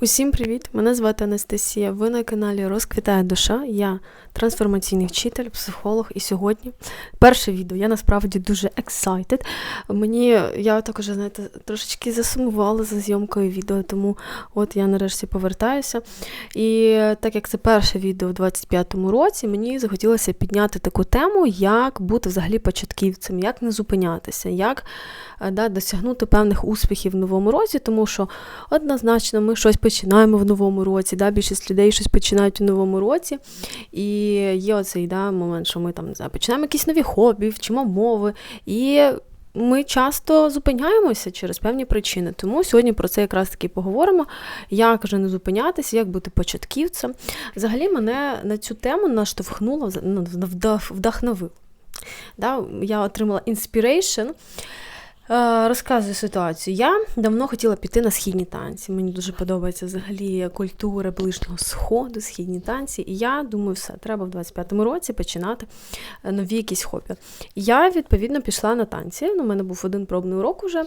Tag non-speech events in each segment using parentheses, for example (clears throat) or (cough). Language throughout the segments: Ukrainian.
Усім привіт! Мене звати Анастасія. Ви на каналі Розквітає душа. Я трансформаційний вчитель, психолог. І сьогодні перше відео. Я насправді дуже excited. Мені я також, знаєте, трошечки засумувала за зйомкою відео, тому от я нарешті повертаюся. І так як це перше відео в 25-му році, мені захотілося підняти таку тему, як бути взагалі початківцем, як не зупинятися, як да, досягнути певних успіхів в новому році, тому що однозначно ми щось починаємо в новому році. Да, Більшість людей щось починають у новому році. І є оцей да, момент, що ми там не знаю, починаємо якісь нові хобі, вчимо мови. І ми часто зупиняємося через певні причини. Тому сьогодні про це якраз таки поговоримо. Як же не зупинятися, як бути початківцем. Взагалі мене на цю тему наштовхнуло, ну, вдохновив. Да, Я отримала Е, розказую ситуацію. Я давно хотіла піти на східні танці. Мені дуже подобається взагалі культура ближнього сходу, східні танці. І я думаю, все, треба в 25-му році починати е, нові якісь хобі. Я, відповідно, пішла на танці. Ну, У мене був один пробний урок уже.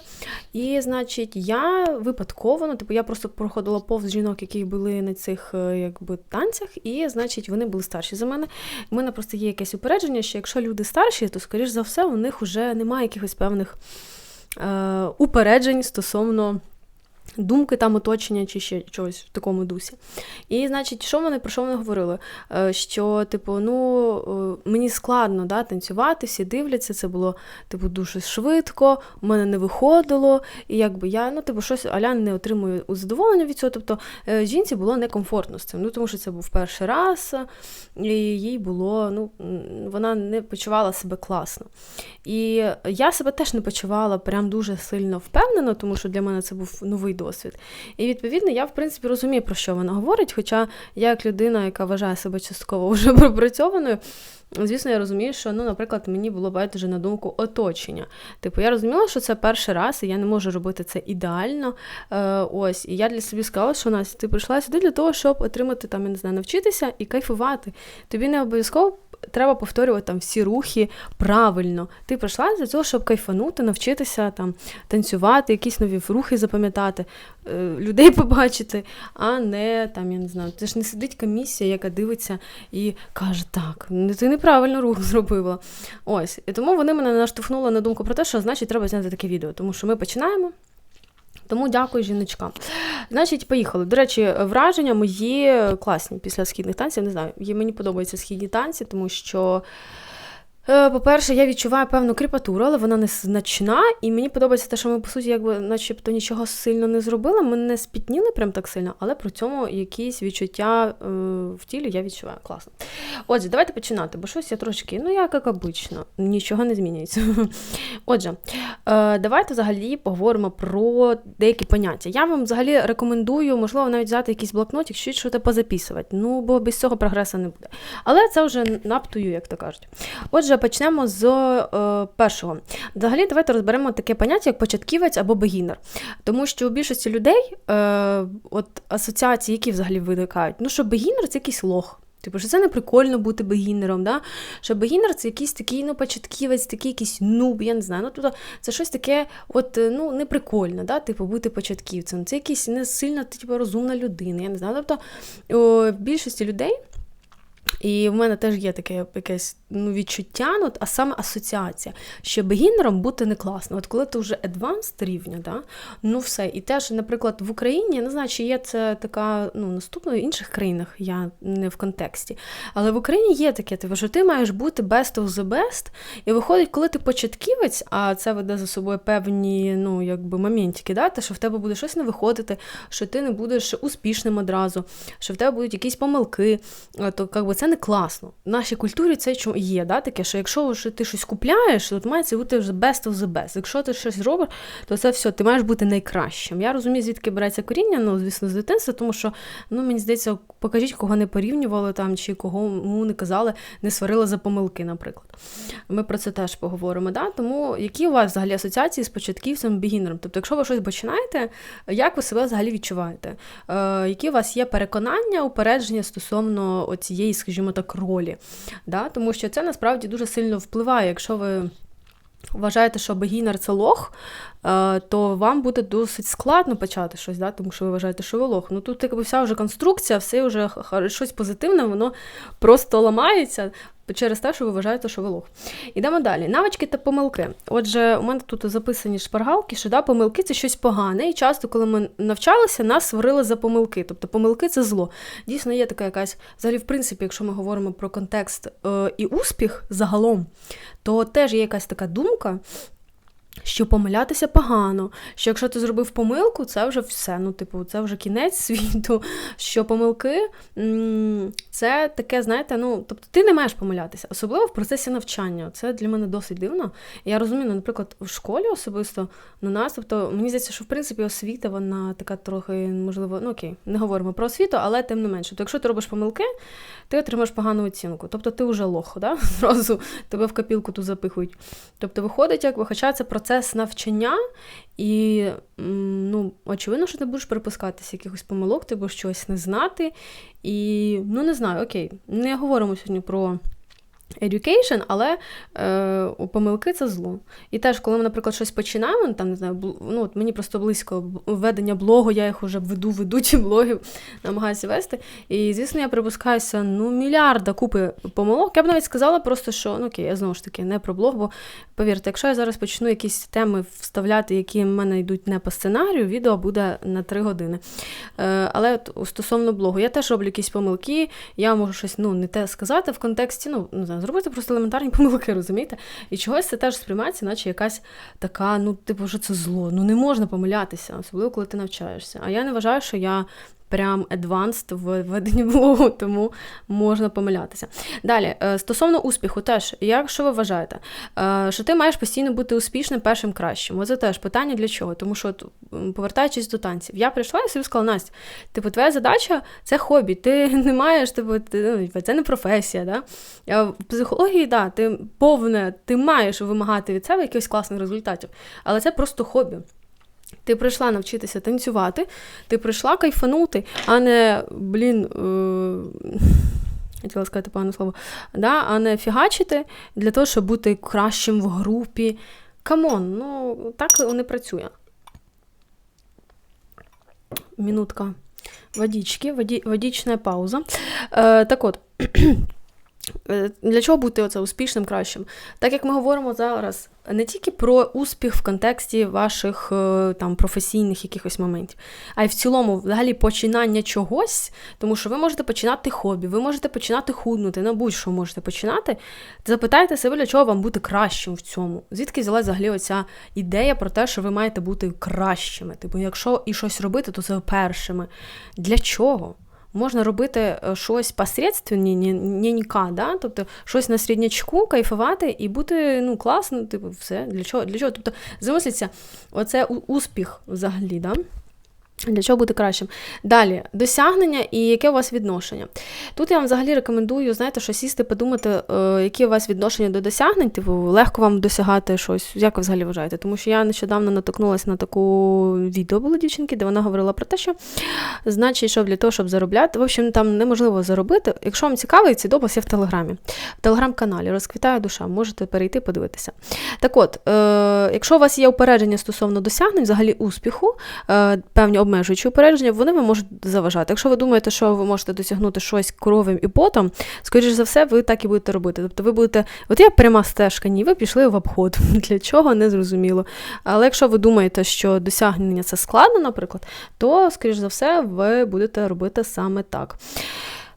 І, значить, я випадково, ну, типу, я просто проходила повз жінок, які були на цих е, якби, танцях, і, значить, вони були старші за мене. У мене просто є якесь упередження, що якщо люди старші, то, скоріш за все, у них вже немає якихось певних. Е, упереджень стосовно Думки там оточення чи ще чогось в такому дусі. І, значить, що вони про що вони говорили? Е, що, типу, ну, е, мені складно да, танцювати, всі дивляться, це було типу, дуже швидко, у мене не виходило, і якби я ну, типу, щось аля не отримую задоволення від цього. Тобто е, жінці було некомфортно з цим. Ну, тому що це був перший раз, і їй було, ну, вона не почувала себе класно. І я себе теж не почувала прям дуже сильно впевнено, тому що для мене це був новий досвід. І відповідно я, в принципі, розумію, про що вона говорить. Хоча я, як людина, яка вважає себе частково (laughs) вже пропрацьованою, Звісно, я розумію, що, ну, наприклад, мені було байдуже на думку оточення. Типу, я розуміла, що це перший раз, і я не можу робити це ідеально. Е, Ось, і я для собі сказала, що Настя, ти прийшла сюди для того, щоб отримати там, я не знаю, навчитися і кайфувати. Тобі не обов'язково треба повторювати там всі рухи правильно. Ти прийшла для того, щоб кайфанути, навчитися там танцювати, якісь нові рухи запам'ятати, е, людей (laughs) побачити, а не там, я не знаю, це ж не сидить комісія, яка дивиться і каже, так, ти неправильно рух зробила. Ось. І тому вони мене наштовхнули на думку про те, що значить треба зняти таке відео, тому що ми починаємо. Тому дякую жіночкам. Значить, поїхали. До речі, враження мої класні після східних танців. Не знаю, мені подобаються східні танці, тому що. Е, по-перше, я відчуваю певну кріпатуру, але вона не значна, і мені подобається те, що ми, по суті, якби начебто нічого сильно не зробили. Ми не спітніли прям так сильно, але при цьому якісь відчуття е, в тілі я відчуваю. Класно. Отже, давайте починати, бо щось я трошки, ну як як обично, нічого не змінюється. (laughs) Отже, е, давайте взагалі поговоримо про деякі поняття. Я вам взагалі рекомендую, можливо, навіть взяти якийсь блокнотик, щось щось позаписувати. Ну, бо без цього прогресу не буде. Але це вже наптую, як то кажуть. Отже. Почнемо з е, першого. Взагалі, давайте розберемо таке поняття, як початківець або бегінер. Тому що у більшості людей е, от асоціації, які взагалі виникають, ну що бегінер це якийсь лох. Типу, що це не прикольно бути бегінером, да? що бегінер це якийсь такий ну, початківець, такий якийсь нуб, я не знаю. Ну, тобто Це щось таке от, ну, неприкольно, да? типу, бути початківцем. Це якийсь не сильно типу, розумна людина. я не знаю. Тобто, в більшості людей. І в мене теж є таке якесь ну, відчуття, ну, а саме асоціація, що бегінером бути не класно. От коли ти вже advanced рівня, да, ну все. І теж, наприклад, в Україні, я не знаю, чи є це така ну, наступна в інших країнах, я не в контексті. Але в Україні є таке, типу, що ти маєш бути best of the best. І виходить, коли ти початківець, а це веде за собою певні ну, якби, моментики, да, те, що в тебе буде щось не виходити, що ти не будеш успішним одразу, що в тебе будуть якісь помилки, то якби, це не класно. В нашій культурі це є, да, таке, що якщо ти щось купляєш, то має це бути вже best of the best. Якщо ти щось робиш, то це все, ти маєш бути найкращим. Я розумію, звідки береться коріння, ну, звісно, з дитинства, тому що, ну, мені здається, покажіть, кого не порівнювали там, чи кого не казали, не сварили за помилки, наприклад. Ми про це теж поговоримо. Да? Тому які у вас взагалі асоціації з початківцем бігінером? Тобто, якщо ви щось починаєте, як ви себе взагалі відчуваєте? Е, Які у вас є переконання, упередження стосовно цієї, скажімо так, ролі? Да? Тому що це насправді дуже сильно впливає, якщо ви. вважаєте, що бегінер це лох, е, то вам буде досить складно почати щось, да? тому що ви вважаєте, що ви лох. Ну тут якби вся вже конструкція, все вже щось позитивне, воно просто ламається через те, що ви вважаєте, що ви лох. Ідемо далі. Навички та помилки. Отже, у мене тут записані шпаргалки, що да, помилки це щось погане. І часто, коли ми навчалися, нас сварили за помилки. Тобто помилки це зло. Дійсно, є така якась, взагалі, в принципі, якщо ми говоримо про контекст е, і успіх загалом, то теж є якась така думка, що помилятися погано, що якщо ти зробив помилку, це вже все. Ну, типу, це вже кінець (laughs) світу. Що помилки це таке, знаєте, ну, тобто ти не маєш помилятися, особливо в процесі навчання. Це для мене досить дивно. Я розумію, ну, наприклад, в школі особисто на нас, тобто мені здається, що в принципі освіта, вона така трохи, можливо, ну окей, не говоримо про освіту, але тим не менше. Тобто, якщо ти робиш помилки, ти отримаєш погану оцінку. Тобто ти вже лох, да? (laughs) зразу тебе в копілку ту запихують. Тобто, виходить, як хоча це процес навчання, і ну, очевидно, що ти будеш припускатися якихось помилок, ти будеш щось не знати. І ну не знаю, окей, не говоримо сьогодні про education, але е, помилки це зло. І теж, коли ми, наприклад, щось починаємо, там не знаю, ну от мені просто близько ведення блогу, я їх вже веду, веду ті блогів, намагаюся вести. І, звісно, я припускаюся ну, мільярда купи помилок. Я б навіть сказала просто, що ну окей, я знову ж таки не про блог, бо повірте, якщо я зараз почну якісь теми вставляти, які в мене йдуть не по сценарію, відео буде на 3 години. Е, але от, стосовно блогу, я теж роблю якісь помилки, я можу щось ну, не те сказати в контексті, ну, зробити просто елементарні (laughs) помилки, розумієте? І чогось це теж сприймається, наче якась така, ну, типу, що це зло. Ну не можна помилятися, особливо коли ти навчаєшся. А я не вважаю, що я прям advanced в веденні блогу, (laughs) тому можна помилятися. Далі, е, стосовно успіху, теж, якщо ви вважаєте, е, що ти маєш постійно бути успішним першим кращим, оце теж питання для чого? Тому що, повертаючись до танців, я прийшла і собі сказала, Настя, типу, твоя задача це хобі, ти (laughs) не маєш, типу, ти, ну, це не професія. Да? В психології, да, ти повне, ти маєш вимагати від себе якихось класних результатів, але це просто хобі. Ти прийшла навчитися танцювати, ти прийшла кайфанути, а не, блін, е- хотіла сказати погане слово, да? а не фігачити для того, щоб бути кращим в групі. Камон, ну так не працює. Минутка водички, воді, водічна пауза. Е, Так от. Е, для чого бути оце успішним кращим? Так як ми говоримо зараз не тільки про успіх в контексті ваших е, там професійних якихось моментів, а й в цілому, взагалі, починання чогось, тому що ви можете починати хобі, ви можете починати худнути, на будь-що можете починати. Запитайте себе, для чого вам бути кращим в цьому. Звідки взяла взагалі оця ідея про те, що ви маєте бути кращими? Типу, якщо і щось робити, то це першими. Для чого? Можна робити е, щось посередственненька, да? тобто щось на середнячку, кайфувати і бути ну, класно, типу, все. Для чого? Для чого? Тобто, замислиться, оце успіх взагалі. Да? Для чого бути кращим? Далі, досягнення і яке у вас відношення. Тут я вам взагалі рекомендую, знаєте, що сісти, подумати, е, які у вас відношення до досягнень, типу, легко вам досягати щось. Як ви взагалі вважаєте? Тому що я нещодавно натикнулася на таку відео було дівчинки, де вона говорила про те, що значить, що для того, щоб заробляти, в общем, там неможливо заробити. Якщо вам цікавий, цей допис є в Телеграмі, в телеграм-каналі Розквітає душа, можете перейти, подивитися. Так от, е, якщо у вас є упередження стосовно досягнень, взагалі успіху, е, певні обмежуючі упередження, вони вам можуть заважати. Якщо ви думаєте, що ви можете досягнути щось кровим і потом, скоріш за все, ви так і будете робити. Тобто ви будете, от я пряма стежка, ні, ви пішли в обход. (laughs) Для чого не зрозуміло. Але якщо ви думаєте, що досягнення це складно, наприклад, то, скоріш за все, ви будете робити саме так.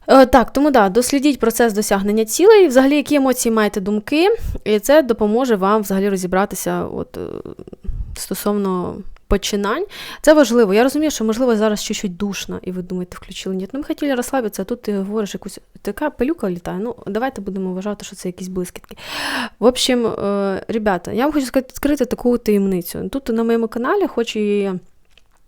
Е, так, тому да, дослідіть процес досягнення цілей, взагалі, які емоції маєте думки, і це допоможе вам взагалі розібратися от, е, стосовно починань. Це важливо. Я розумію, що, можливо, зараз чуть-чуть душно, і ви думаєте, включили ні. Ну, ми хотіли розслабитися, а тут ти говориш якусь така пилюка літає. Ну, давайте будемо вважати, що це якісь блискітки. В общем, е, ребята, я вам хочу скрити таку таємницю. Тут на моєму каналі, хоч і.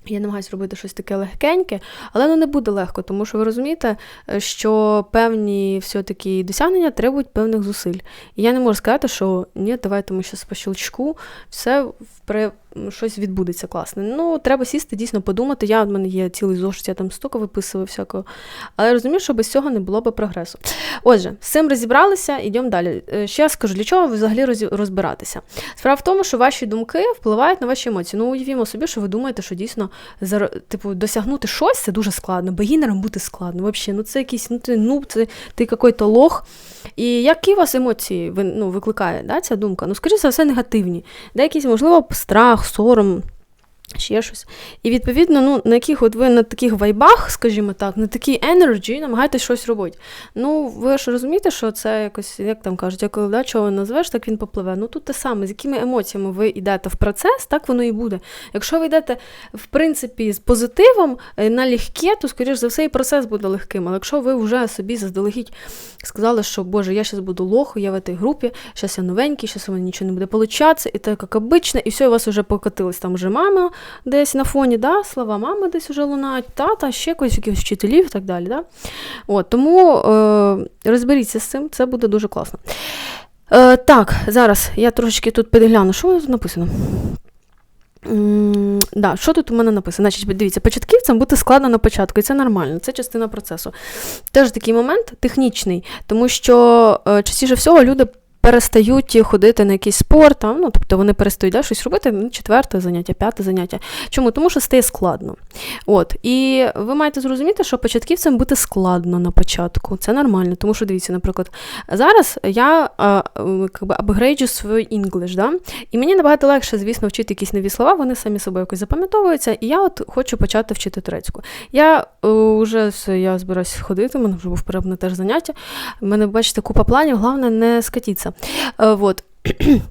Я намагаюся робити щось таке легкеньке, але воно не буде легко, тому що ви розумієте, що певні все-таки досягнення требують певних зусиль. І я не можу сказати, що ні, давайте ми зараз по щелчку все щось відбудеться класне. Ну, треба сісти, дійсно подумати. Я в мене є цілий зошит, я там стока виписував всякого. Але я розумію, що без цього не було би прогресу. Отже, з цим розібралися, йдемо далі. Е, ще я скажу, для чого ви взагалі розбиратися? Справа в тому, що ваші думки впливають на ваші емоції. Ну, уявімо собі, що ви думаєте, що дійсно типу, досягнути щось це дуже складно, бегінером бути складно. Взагалі, ну це якийсь, ну ти ну, це ти який-то лох. І які у вас емоції ну, викликає да, ця думка? Ну, скоріше за все, негативні. Деякісь, можливо, страх, сором, ще щось. І відповідно, ну, на яких от ви на таких вайбах, скажімо так, на такій енерджі намагаєтесь щось робити. Ну, ви ж розумієте, що це якось, як там кажуть, як да, чого назвеш, так він попливе. Ну тут те саме, з якими емоціями ви йдете в процес, так воно і буде. Якщо ви йдете, в принципі, з позитивом е, на легке, то, скоріш за все, і процес буде легким. Але якщо ви вже собі заздалегідь сказали, що Боже, я зараз буду лоху, я в цій групі, зараз я новенький, зараз у мене нічого не буде получатися, і так як обично, і все, у вас вже покотилось там вже мама десь на фоні, да, слова мами десь вже лунають, тата, ще когось якихось вчителів і так далі. Да? От, Тому е, розберіться з цим, це буде дуже класно. Е, Так, зараз я трошечки тут підгляну, що тут написано. Да, Що тут у мене написано? Значить, Дивіться, початківцям бути складно на початку, і це нормально, це частина процесу. Теж такий момент технічний, тому що е, частіше всього люди перестають ходити на якийсь спорт, а, ну, тобто вони перестають да, щось робити, ну, четверте заняття, п'яте заняття. Чому? Тому що стає складно. От. І ви маєте зрозуміти, що початківцям бути складно на початку. Це нормально, тому що дивіться, наприклад, зараз я апгрейджу свій да? і мені набагато легше, звісно, вчити якісь нові слова, вони самі собою якось запам'ятовуються, і я от хочу почати вчити турецьку. Я вже я збираюся ходити, у мене вже був перебне теж заняття. У мене, бачите, купа планів, головне не скатіться. Е, вот. (clears throat)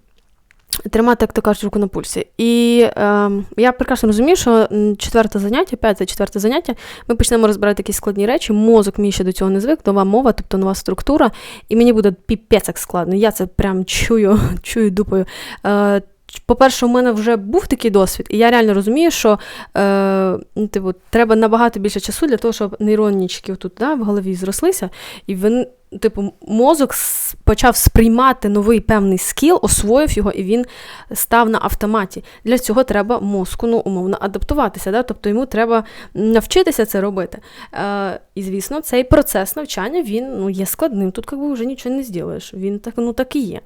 Тримати, як то кажуть, руку на пульсі. І е, я прекрасно розумію, що четверте заняття, п'яте четверте заняття, ми почнемо розбирати якісь складні речі. Мозок мій ще до цього не звик, нова мова, тобто нова структура, і мені буде піпець як складно. Я це прям чую, (laughs) чую дупою. Е, по-перше, у мене вже був такий досвід, і я реально розумію, що е, ну, типу, треба набагато більше часу для того, щоб нейроннички тут да, в голові зрослися, і він типу, мозок почав сприймати новий певний скіл, освоїв його, і він став на автоматі. Для цього треба мозку ну, умовно адаптуватися. Да? Тобто йому треба навчитися це робити. Е, І, звісно, цей процес навчання він ну, є складним. Тут якби, вже нічого не зробиш. Він так ну, так і є.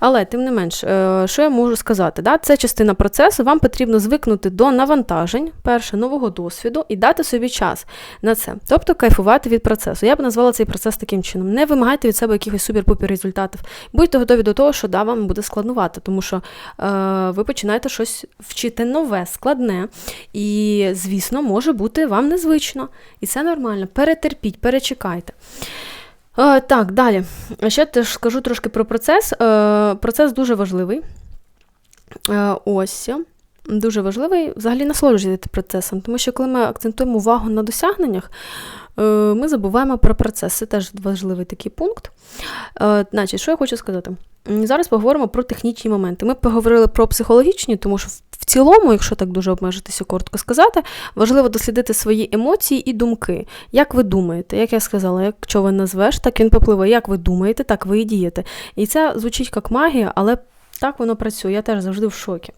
Але, тим не менш, е, що я можу сказати? Да? Це частина процесу, вам потрібно звикнути до навантажень, перше, нового досвіду і дати собі час на це. Тобто кайфувати від процесу. Я б назвала цей процес таким чином. Не вимагайте від себе якихось супер-пупер результатів. Будьте готові до того, що да, вам буде складнувати, тому що е, ви починаєте щось вчити нове, складне. І, звісно, може бути вам незвично. І це нормально. Перетерпіть, перечекайте. Е, Так, далі. Ще теж скажу трошки про процес. Е, Процес дуже важливий. Е, Ось. Дуже важливий взагалі насолоджуйтесь процесом, тому що коли ми акцентуємо увагу на досягненнях, Е, ми забуваємо про процес. Це теж важливий такий пункт. Е, значить, що я хочу сказати? Зараз поговоримо про технічні моменти. Ми поговорили про психологічні, тому що в цілому, якщо так дуже обмежитися, коротко сказати, важливо дослідити свої емоції і думки. Як ви думаєте, як я сказала, якщо ви назвеш, так він попливе. Як ви думаєте, так ви і дієте. І це звучить як магія, але так воно працює. Я теж завжди в шокі.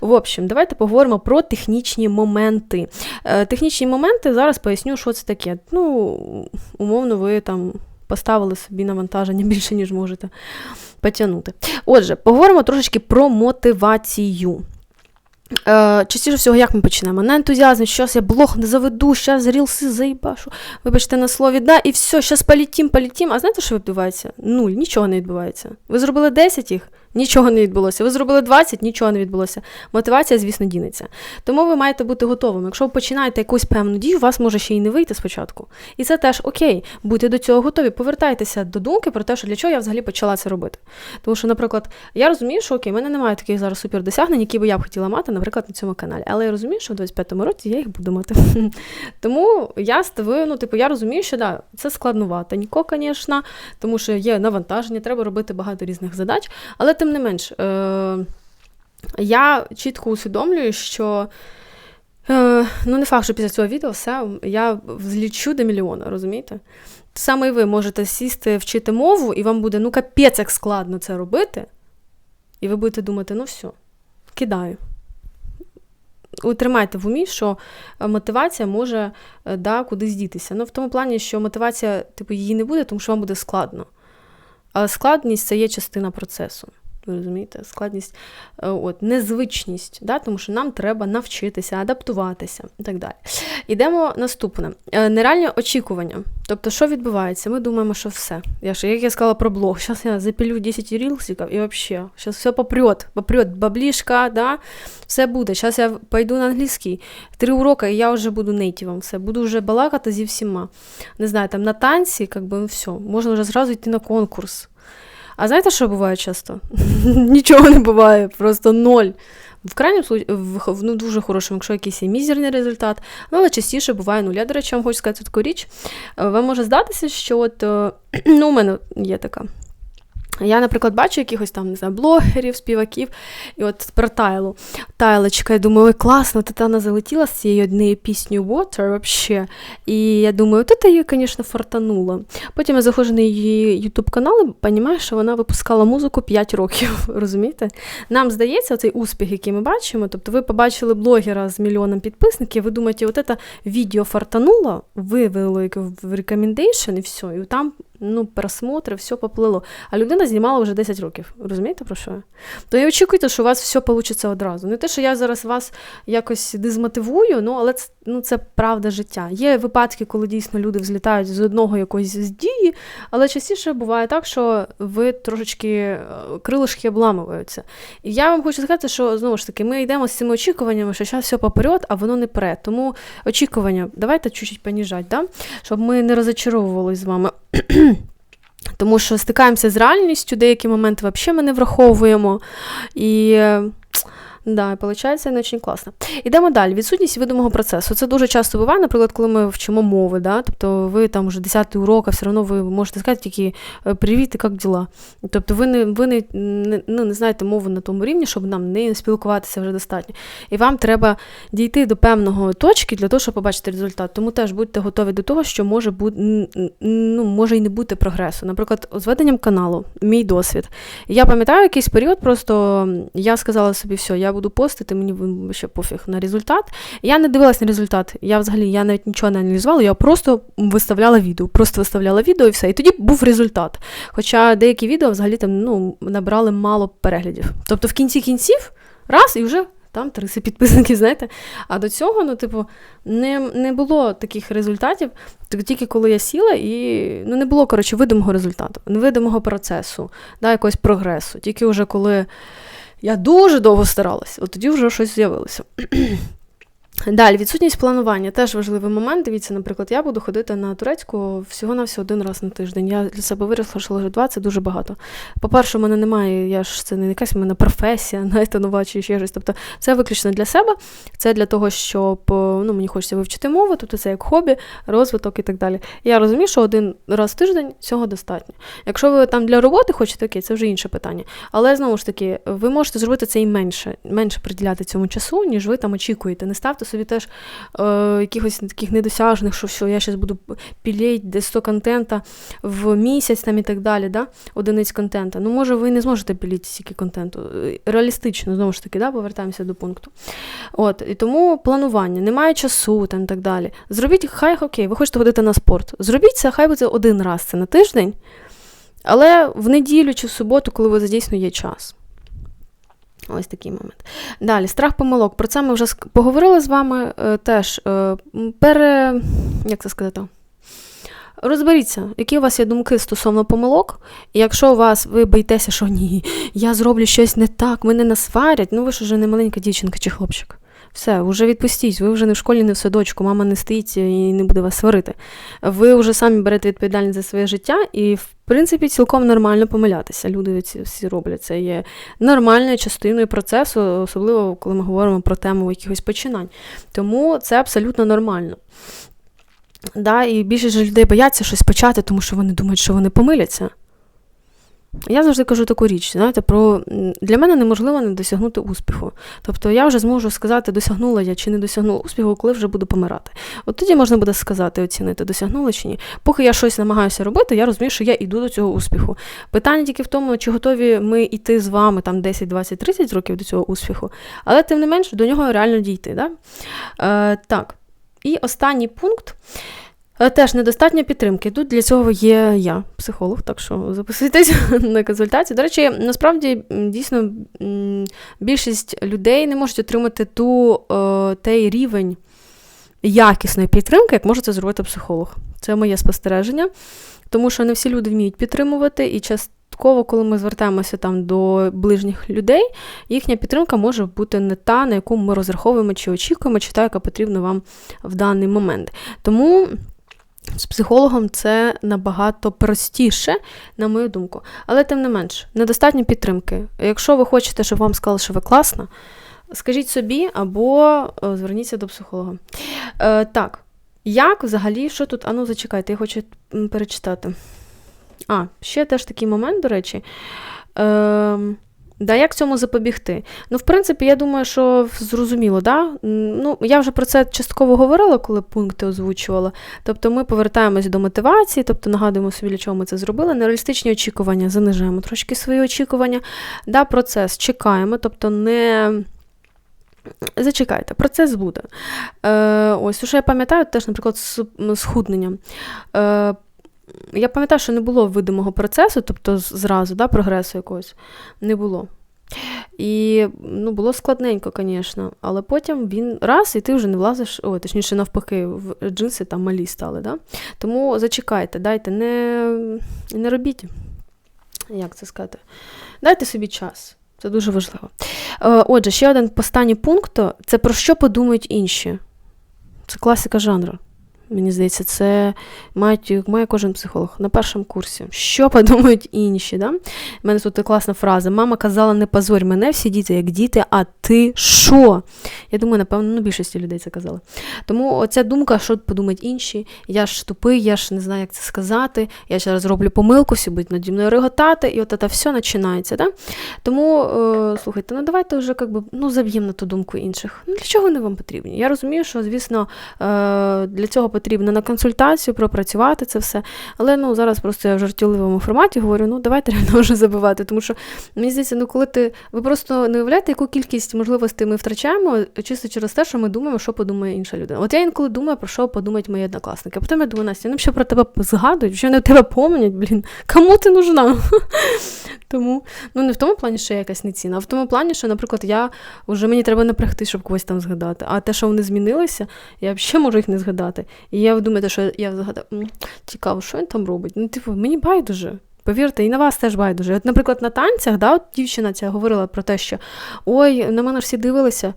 В общем, давайте поговоримо про технічні моменти. Е, технічні моменти зараз поясню, що це таке. Ну, умовно, ви там поставили собі навантаження (laughs) більше, ніж можете потягнути. Отже, поговоримо трошечки про мотивацію. Е, частіше всього, як ми починаємо? На ентузіазмі, щось я блог не заведу, зараз рілси заїбашу, вибачте на слові, да, і все, зараз політім, політім. А знаєте, що відбувається? Нуль, нічого не відбувається. Ви зробили 10 їх, Нічого не відбулося. Ви зробили 20, нічого не відбулося. Мотивація, звісно, дінеться. Тому ви маєте бути готовими. Якщо ви починаєте якусь певну дію, у вас може ще й не вийти спочатку. І це теж окей, будьте до цього готові. Повертайтеся до думки про те, що для чого я взагалі почала це робити. Тому що, наприклад, я розумію, що окей, в мене немає таких зараз супердосягнень, які би я б хотіла мати, наприклад, на цьому каналі. Але я розумію, що в 25-му році я їх буду мати. (laughs) Тому я ставив, ну, типу, я розумію, що да, це складнуватенько, звісно, тому що є навантаження, треба робити багато різних задач. Але тим не менш, е, я чітко усвідомлюю, що е, ну не факт, що після цього відео все, я злічу до мільйона, розумієте? Саме і ви можете сісти, вчити мову, і вам буде ну капець, як складно це робити. І ви будете думати, ну все, кидаю. Утримайте в умі, що мотивація може е, да, кудись дітися. Ну, в тому плані, що мотивація, типу, її не буде, тому що вам буде складно. Але складність це є частина процесу. Ви розумієте, складність, е, от, незвичність, да? тому що нам треба навчитися, адаптуватися і так далі. Ідемо наступне. Е, Нереальні очікування. Тобто, що відбувається? Ми думаємо, що все. Я ж, як я сказала про блог, зараз я запілю 10 рілсиків і взагалі, зараз все попрет, попрет, баблішка, да? все буде. Зараз я пойду на англійський. Три уроки, і я вже буду нейтівом, все, буду вже балакати зі всіма. Не знаю, там на танці, як ну все, можна вже зразу йти на конкурс. А знаєте, що буває часто? (laughs) Нічого не буває, просто ноль. В крайньому в ну, дуже хорошому, якщо якийсь мізерний результат, ну, але частіше буває нуль. До речі, вам хочу сказати таку річ. Е, Вам може здатися, що от, е, (clears throat) ну, у мене є така. Я, наприклад, бачу якихось там, не знаю, блогерів, співаків, і от про Тайлу. Тайлочка, я думаю, ой, класно, от залетіла з цією однією піснею Water вообще. І я думаю, от це її, звісно, фартануло. Потім я заходжу на її ютуб канал і розумію, що вона випускала музику 5 років. (laughs) розумієте? Нам здається, цей успіх, який ми бачимо, тобто ви побачили блогера з мільйоном підписників, ви думаєте, от це відео фартануло, вивело в рекомендейшн і все, і там ну, просмотри, все поплило. А людина знімала вже 10 років. Розумієте, про що? То і очікуйте, що у вас все вийде одразу. Не те, що я зараз вас якось дезмотивую, ну, але це, ну, це правда життя. Є випадки, коли дійсно люди взлітають з одного якоїсь з дії, але частіше буває так, що ви трошечки е, крилишки обламуються. І я вам хочу сказати, що знову ж таки, ми йдемо з цими очікуваннями, що зараз все поперед, а воно не пре. Тому очікування, давайте чуть-чуть поніжати, да? щоб ми не розочаровувалися з вами. Тому що стикаємося з реальністю, деякі моменти взагалі ми не враховуємо. І Да, виходить не дуже класно. Ідемо далі. Відсутність видимого процесу. Це дуже часто буває, наприклад, коли ми вчимо мови, да? тобто ви там вже 10 урок, а все одно ви можете сказати тільки привіт, і як діла. Тобто ви не ви не, не, ну, не знаєте мову на тому рівні, щоб нам не спілкуватися вже достатньо. І вам треба дійти до певного точки для того, щоб побачити результат. Тому теж будьте готові до того, що може бути, ну, може і не бути прогресу. Наприклад, з веденням каналу, мій досвід. Я пам'ятаю якийсь період, просто я сказала собі, все, я буду постити, мені ще пофіг на результат. Я не дивилась на результат. Я взагалі я навіть нічого не аналізувала, я просто виставляла відео. Просто виставляла відео і все. І тоді був результат. Хоча деякі відео взагалі там ну, набрали мало переглядів. Тобто в кінці кінців раз і вже. Там 30 підписників, знаєте. А до цього, ну, типу, не не було таких результатів, тільки коли я сіла, і ну, не було, коротше, видимого результату, невидимого процесу, да, якогось прогресу. Тільки вже коли я дуже довго старалась, от тоді вже щось з'явилося. Далі, відсутність планування теж важливий момент. Дивіться, наприклад, я буду ходити на турецьку всього-навсього один раз на тиждень. Я для себе виросла, що лише два це дуже багато. По-перше, у мене немає, я ж це не якась у мене професія, (laughs) знаєте, нова чи ще щось. Тобто це виключно для себе, це для того, щоб ну, мені хочеться вивчити мову, тобто це як хобі, розвиток і так далі. Я розумію, що один раз в тиждень цього достатньо. Якщо ви там для роботи хочете, окей, це вже інше питання. Але знову ж таки, ви можете зробити це і менше, менше приділяти цьому часу, ніж ви там очікуєте. Не ставте собі теж е, якихось таких недосяжних, що все, я зараз буду пілеть десь 100 контента в місяць там і так далі, да? одиниць контента. Ну, може, ви не зможете піліти стільки контенту. Реалістично, знову ж таки, да? повертаємося до пункту. От, І тому планування, немає часу там і так далі. Зробіть, хай окей, ви хочете ходити на спорт. Зробіть це, хай буде один раз це на тиждень, але в неділю чи в суботу, коли ви дійсно є час. Ось такий момент. Далі, страх помилок. Про це ми вже поговорили з вами е, теж. Е, пере... Як це сказати? Розберіться, які у вас є думки стосовно помилок, і якщо у вас ви боїтеся, що ні, я зроблю щось не так, мене насварять, ну ви ж вже не маленька дівчинка чи хлопчик. Все, вже відпустіть, ви вже не в школі, не в садочку, мама не стоїть і не буде вас сварити. Ви вже самі берете відповідальність за своє життя, і, в принципі, цілком нормально помилятися. Люди всі роблять. Це є нормальною частиною процесу, особливо коли ми говоримо про тему якихось починань. Тому це абсолютно нормально. Да, І більшість людей бояться щось почати, тому що вони думають, що вони помиляться. Я завжди кажу таку річ, знаєте, про для мене неможливо не досягнути успіху. Тобто я вже зможу сказати, досягнула я чи не досягнула успіху, коли вже буду помирати. От тоді можна буде сказати, оцінити, досягнула чи ні. Поки я щось намагаюся робити, я розумію, що я йду до цього успіху. Питання тільки в тому, чи готові ми йти з вами там 10, 20, 30 років до цього успіху, але тим не менш до нього реально дійти. Да? Е, Так. І останній пункт. Е, теж недостатньо підтримки. Тут для цього є я, психолог, так що записуйтесь (laughs) на консультацію. До речі, насправді дійсно більшість людей не можуть отримати ту, е, той рівень якісної підтримки, як може це зробити психолог. Це моє спостереження, тому що не всі люди вміють підтримувати, і частково, коли ми звертаємося там до ближніх людей, їхня підтримка може бути не та, на яку ми розраховуємо чи очікуємо, чи та, яка потрібна вам в даний момент. Тому. З психологом це набагато простіше, на мою думку. Але, тим не менш, недостатньо підтримки. Якщо ви хочете, щоб вам сказали, що ви класна, скажіть собі або е, зверніться до психолога. Е, Так, як взагалі, що тут? Ану, зачекайте, я хочу перечитати. А, ще теж такий момент, до речі. Е, Да, Як цьому запобігти? Ну, в принципі, я думаю, що зрозуміло, да? Ну, я вже про це частково говорила, коли пункти озвучувала. Тобто ми повертаємось до мотивації, тобто нагадуємо собі, для чого ми це зробили. Нереалістичні очікування, занижаємо трошки свої очікування. Да, Процес чекаємо, тобто не. Зачекайте, процес буде. Е, Ось, що я пам'ятаю, теж, наприклад, з схудненням. Е, я пам'ятаю, що не було видимого процесу, тобто зразу да, прогресу якогось не було. І ну, було складненько, звісно, але потім він раз, і ти вже не влазиш, о, точніше, навпаки, в джинси там малі стали. Да? Тому зачекайте, дайте, не не робіть. Як це сказати? Дайте собі час. Це дуже важливо. Е, отже, ще один останній пункт це про що подумають інші. Це класика жанру. Мені здається, це мають, має кожен психолог на першому курсі. Що подумають інші? Да? У мене тут класна фраза. Мама казала, не позорь мене, всі діти, як діти, а ти що? Я думаю, напевно, ну, більшості людей це казали. Тому оця думка, що подумають інші, я ж тупий, я ж не знаю, як це сказати, я зараз роблю помилку, всі будуть наді мною реготати, і от це все починається. Да? Тому, е, слухайте, ну давайте вже би, ну, заб'ємо на ту думку інших. Ну, Для чого вони вам потрібні? Я розумію, що, звісно, е, для цього потрібно на консультацію, пропрацювати це все. Але ну, зараз просто я в жартівливому форматі говорю, ну давайте реально вже забивати. Тому що мені здається, ну коли ти ви просто не уявляєте, яку кількість можливостей ми втрачаємо чисто через те, що ми думаємо, що подумає інша людина. От я інколи думаю, про що подумають мої однокласники. А потім я думаю, Настя, ну що про тебе згадують, що вони тебе помнять, блін, кому ти нужна? Тому ну не в тому плані, що я якась не ціна, а в тому плані, що, наприклад, я вже мені треба напрягти, щоб когось там згадати. А те, що вони змінилися, я взагалі можу їх не згадати. І я думаю, що я згадав, цікаво, що він там робить. Ну, типу, мені байдуже. Повірте, і на вас теж байдуже. От, наприклад, на танцях, да, от дівчина ця говорила про те, що ой, на мене всі дивилися.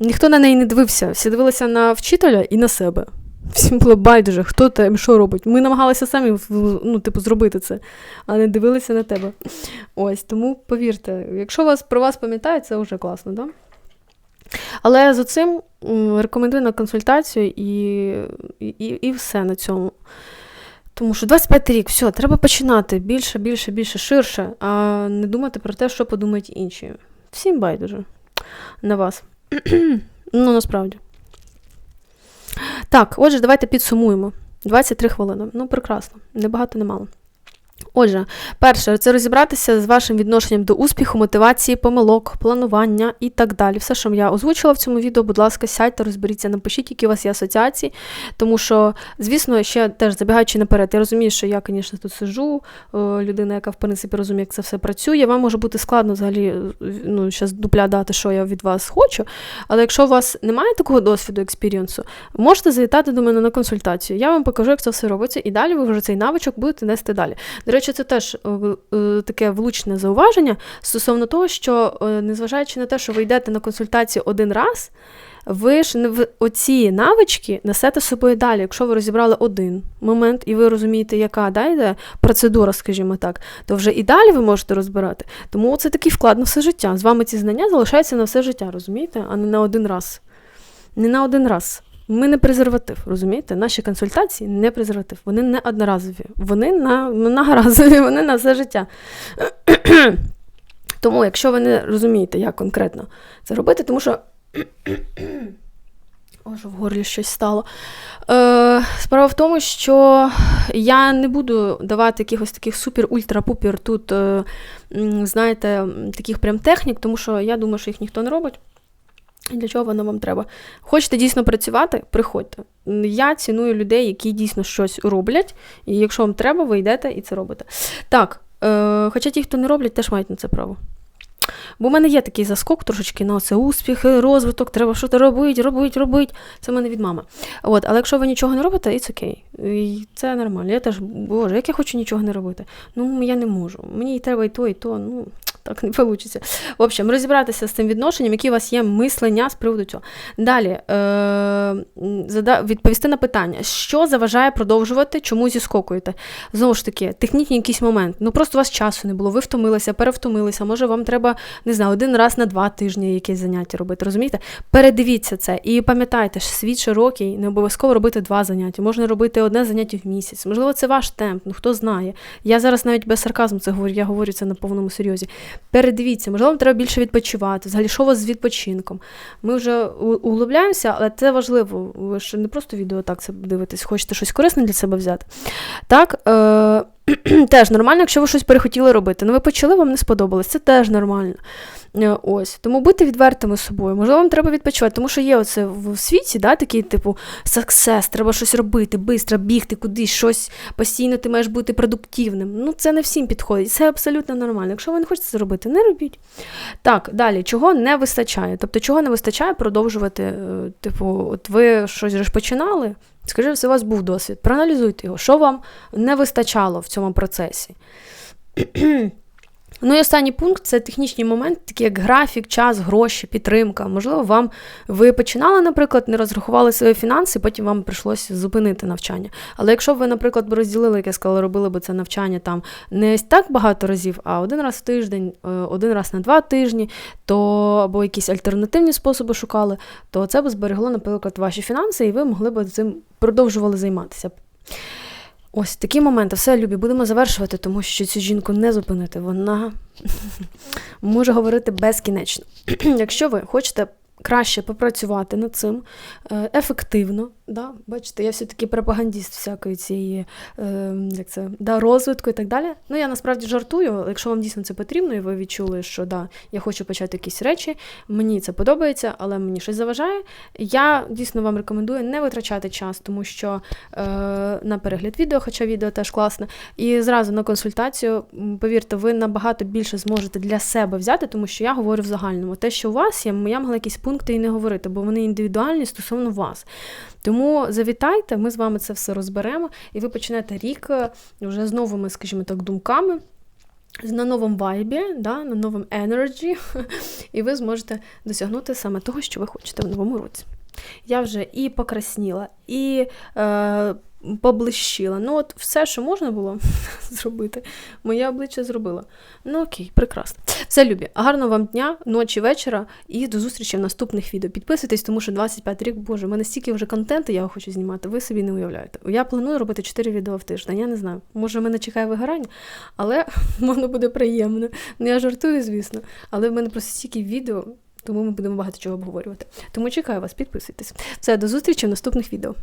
Ніхто на неї не дивився, всі дивилися на вчителя і на себе. Всім було байдуже, хто там що робить. Ми намагалися самі ну, типу, зробити це, а не дивилися на тебе. Ось, Тому повірте, якщо вас про вас пам'ятають, це вже класно, да? Але за цим рекомендую на консультацію і, і, і все на цьому. Тому що 25 рік, все, треба починати більше, більше, більше, ширше, а не думати про те, що подумають інші. Всім байдуже на вас. (clears throat) ну, насправді. Так, отже, давайте підсумуємо. 23 хвилини. Ну, прекрасно, небагато, не мало. Отже, перше, це розібратися з вашим відношенням до успіху, мотивації, помилок, планування і так далі. Все, що я озвучила в цьому відео, будь ласка, сядьте, розберіться, напишіть, які у вас є асоціації. Тому що, звісно, ще теж забігаючи наперед, я розумію, що я, звісно, тут сижу, людина, яка в принципі розуміє, як це все працює. Вам може бути складно взагалі ну, зараз дупля дати, що я від вас хочу. Але якщо у вас немає такого досвіду, експірієнсу, можете завітати до мене на консультацію. Я вам покажу, як це все робиться, і далі ви вже цей навичок будете нести далі. До речі, це теж е, е, таке влучне зауваження стосовно того, що, е, незважаючи на те, що ви йдете на консультацію один раз, ви ж в оці навички несете з собою далі. Якщо ви розібрали один момент, і ви розумієте, яка да, йде процедура, скажімо так, то вже і далі ви можете розбирати. Тому це такий вклад на все життя. З вами ці знання залишаються на все життя, розумієте, а не на один раз. Не на один раз Ми не презерватив, розумієте? Наші консультації не презерватив. Вони не одноразові. Вони на многоразові, (laughs) вони на все життя. (clears throat) Тому, якщо ви не розумієте, як конкретно це робити, тому що. (clears throat) О, в горлі щось стало. Е, Справа в тому, що я не буду давати якихось таких супер-ультра-пупер тут, е, знаєте, таких прям технік, тому що я думаю, що їх ніхто не робить. Для чого воно вам треба? Хочете дійсно працювати? Приходьте. Я ціную людей, які дійсно щось роблять, і якщо вам треба, ви йдете і це робите. Так, е, хоча ті, хто не роблять, теж мають на це право. Бо в мене є такий заскок трошечки на це успіх, розвиток, треба щось робити, робити, робити. Це в мене від мами. От, Але якщо ви нічого не робите, it's окей. І Це нормально. Я теж, боже, як я хочу нічого не робити. Ну, я не можу. Мені і треба і то, і то. ну... Так не вийде. В общем, розібратися з цим відношенням, які у вас є мислення з приводу цього. Далі е- відповісти на питання, що заважає продовжувати, чому зіскокуєте. Знову ж таки, технічний якийсь момент. Ну просто у вас часу не було, ви втомилися, перевтомилися. Може, вам треба, не знаю, один раз на два тижні якесь заняття робити. Розумієте? Передивіться це і пам'ятайте, що світ широкий, не обов'язково робити два заняття. Можна робити одне заняття в місяць. Можливо, це ваш темп, ну хто знає. Я зараз навіть без сарказму це говорю, я говорю це на повному серйозі. Передивіться, можливо, вам треба більше відпочивати. Взагалі, що у вас з відпочинком? Ми вже углубляємося, але це важливо. Ви ж не просто відео так це дивитесь, хочете щось корисне для себе взяти. Так, е- (clears throat) теж нормально, якщо ви щось перехотіли робити. Ну, ви почали, вам не сподобалось, це теж нормально. Е, ось. Тому будьте відвертими з собою. Можливо, вам треба відпочивати, тому що є оце в світі, да, такий, типу, саксес, треба щось робити, швидко бігти кудись, щось постійно ти маєш бути продуктивним. Ну, це не всім підходить. Це абсолютно нормально. Якщо ви не хочете це робити, не робіть. Так, далі, чого не вистачає? Тобто, чого не вистачає продовжувати, е, типу, от ви щось ж починали. Скажи, у вас був досвід. Проаналізуйте його, що вам не вистачало в цьому процесі. Ну і останній пункт це технічні моменти, такі як графік, час, гроші, підтримка. Можливо, вам ви починали, наприклад, не розрахували свої фінанси, потім вам прийшлося зупинити навчання. Але якщо ви, наприклад, б розділили, як я сказала, робили б це навчання там не так багато разів, а один раз в тиждень, е, один раз на два тижні, то або якісь альтернативні способи шукали, то це б зберегло, наприклад, ваші фінанси, і ви могли б цим продовжували займатися. Ось такі моменти, все любі, будемо завершувати, тому що цю жінку не зупинити. Вона (laughs) може говорити безкінечно. (clears throat) Якщо ви хочете краще попрацювати над цим е, ефективно. Да? Бачите, я все-таки пропагандіст всякої цієї е, як це, да, розвитку і так далі. Ну, я насправді жартую, якщо вам дійсно це потрібно, і ви відчули, що да, я хочу почати якісь речі, мені це подобається, але мені щось заважає. Я дійсно вам рекомендую не витрачати час, тому що е, на перегляд відео, хоча відео теж класне, і зразу на консультацію, повірте, ви набагато більше зможете для себе взяти, тому що я говорю в загальному. Те, що у вас є, я могла якісь пункти і не говорити, бо вони індивідуальні стосовно вас. Тому завітайте, ми з вами це все розберемо, і ви почнете рік е, вже з новими, скажімо так, думками. На новому вайбі, да, на новому енерджі, (laughs) і ви зможете досягнути саме того, що ви хочете в новому році. Я вже і покрасніла, і е, поблищила. Ну, от все, що можна було (laughs) зробити, моє обличчя зробила. Ну окей, прекрасно. Все, любі. Гарного вам дня, ночі, вечора і до зустрічі в наступних відео. Підписуйтесь, тому що 25 рік, боже, в мене стільки вже контенту, я хочу знімати, ви собі не уявляєте. Я планую робити 4 відео в тиждень. Я не знаю. Може, мене чекає вигорання, але (laughs) воно буде приємно. Ну, я жартую, звісно. Але в мене просто стільки відео. Тому ми будемо багато чого обговорювати. Тому чекаю вас, підписуйтесь. Все, до зустрічі в наступних відео.